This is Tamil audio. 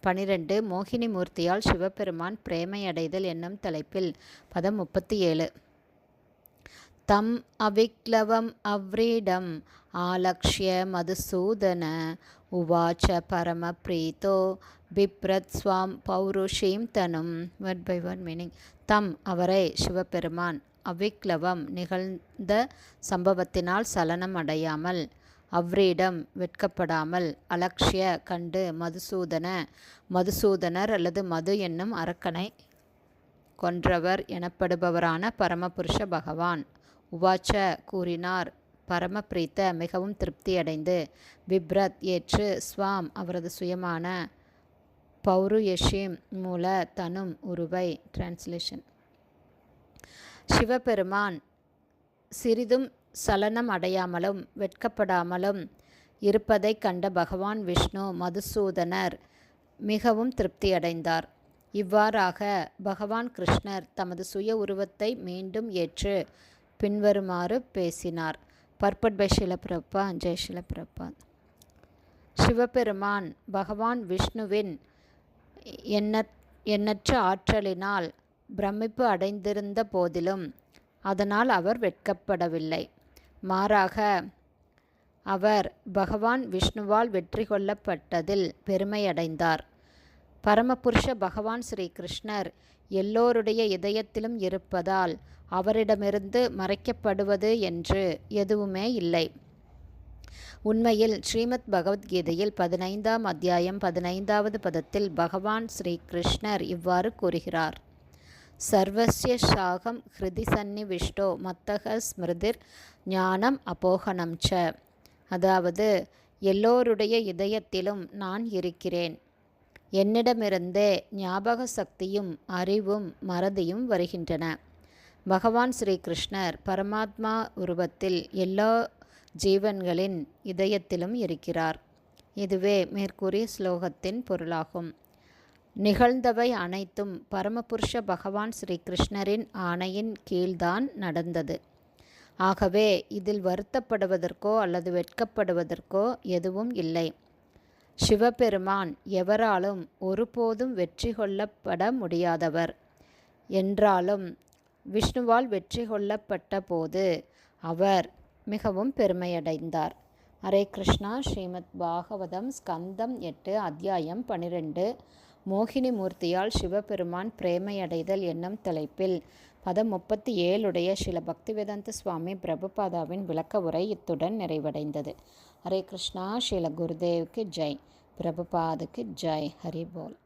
பனிரெண்டு மோகினி மூர்த்தியால் சிவபெருமான் பிரேமையடைதல் என்னும் தலைப்பில் பதம் முப்பத்தி ஏழு தம் அவிக்லவம் அவ்ரீடம் ஆலக்ஷ்ய மதுசூதன உவாச்ச பரம பிரீத்தோ பிப்ரத் ஸ்வாம் பௌருஷீம் தனும். ஒன் பை ஒன் மீனிங் தம் அவரை சிவபெருமான். அவிக்லவம் நிகழ்ந்த சம்பவத்தினால் சலனம் அடையாமல் அவ்ரீடம் வெட்கப்படாமல் அலக்ஷ்ய கண்டு மதுசூதன மதுசூதனர் அல்லது மது என்னும் அரக்கனை கொன்றவர் எனப்படுபவரான பரமபுருஷ பகவான். உவாச்ச கூறினார் பரமபிரீத்த மிகவும் திருப்தியடைந்து பிப்ரத் ஏற்று ஸ்வாம் அவரது சுயமான பௌருயஷிம் மூல தனும் உருவை டிரான்ஸ்லேஷன் சிவபெருமான் சிறிதும் சலனம் அடையாமலும் வெட்கப்படாமலும் இருப்பதை கண்ட பகவான் விஷ்ணு மதுசூதனர் மிகவும் திருப்தியடைந்தார். இவ்வாறாக பகவான் கிருஷ்ணர் தமது சுய உருவத்தை மீண்டும் ஏற்று பின்வருமாறு பேசினார். பர்பட் பை ஷிலபிரப்பா ஜெய் ஷிலபிரப்பா சிவபெருமான் பகவான் விஷ்ணுவின் எண்ண எண்ணற்ற ஆற்றலினால் பிரமிப்பு அடைந்திருந்த போதிலும் அதனால் அவர் வெட்கப்படவில்லை. மாறாக அவர் பகவான் விஷ்ணுவால் வெற்றி கொள்ளப்பட்டதில் பெருமையடைந்தார். பரமபுருஷ பகவான் ஸ்ரீ கிருஷ்ணர் எல்லோருடைய இதயத்திலும் இருப்பதால் அவரிடமிருந்து மறைக்கப்படுவது என்று எதுவுமே இல்லை. உண்மையில் ஸ்ரீமத் பகவத்கீதையில் பதினைந்தாம் அத்தியாயம் பதினைந்தாவது பதத்தில் பகவான் ஸ்ரீ கிருஷ்ணர் இவ்வாறு கூறுகிறார். சர்வசிய சாகம் ஹிருதி சந்நிவிஷ்டோ மத்தக ஸ்மிருதிர் ஞானம் அபோகனம் ச. அதாவது எல்லோருடைய இதயத்திலும் நான் இருக்கிறேன். என்னிடமிருந்தே ஞாபக சக்தியும் அறிவும் மறதியும் வருகின்றன. பகவான் ஸ்ரீகிருஷ்ணர் பரமாத்மா உருவத்தில் எல்லா ஜீவன்களின் இதயத்திலும் இருக்கிறார். இதுவே மேற்கூறிய ஸ்லோகத்தின் பொருளாகும். நிகழ்ந்தவை அனைத்தும் பரமபுருஷ பகவான் ஸ்ரீ கிருஷ்ணரின் ஆணையின் கீழ்தான் நடந்தது. ஆகவே இதில் வருத்தப்படுவதற்கோ அல்லது வெட்கப்படுவதற்கோ எதுவும் இல்லை. சிவபெருமான் எவராலும் ஒருபோதும் வெற்றி கொள்ளப்பட முடியாதவர். என்றாலும் விஷ்ணுவால் வெற்றி கொள்ளப்பட்ட போது அவர் மிகவும் பெருமையடைந்தார். ஹரே கிருஷ்ணா. ஸ்ரீமத் பாகவதம் ஸ்கந்தம் எட்டு அத்தியாயம் பனிரெண்டு. மோகினி மூர்த்தியால் சிவபெருமான் பிரேமையடைதல் என்னும் தலைப்பில் பதம் முப்பத்தி ஏழுடைய சில பக்திவேதாந்த சுவாமி பிரபுபாதாவின் விளக்க உரை இத்துடன் நிறைவடைந்தது. ஹரே கிருஷ்ணா ஸ்ரீல குருதேவுக்கு ஜெய். பிரபுபாதுக்கு ஜெய். ஹரி போல்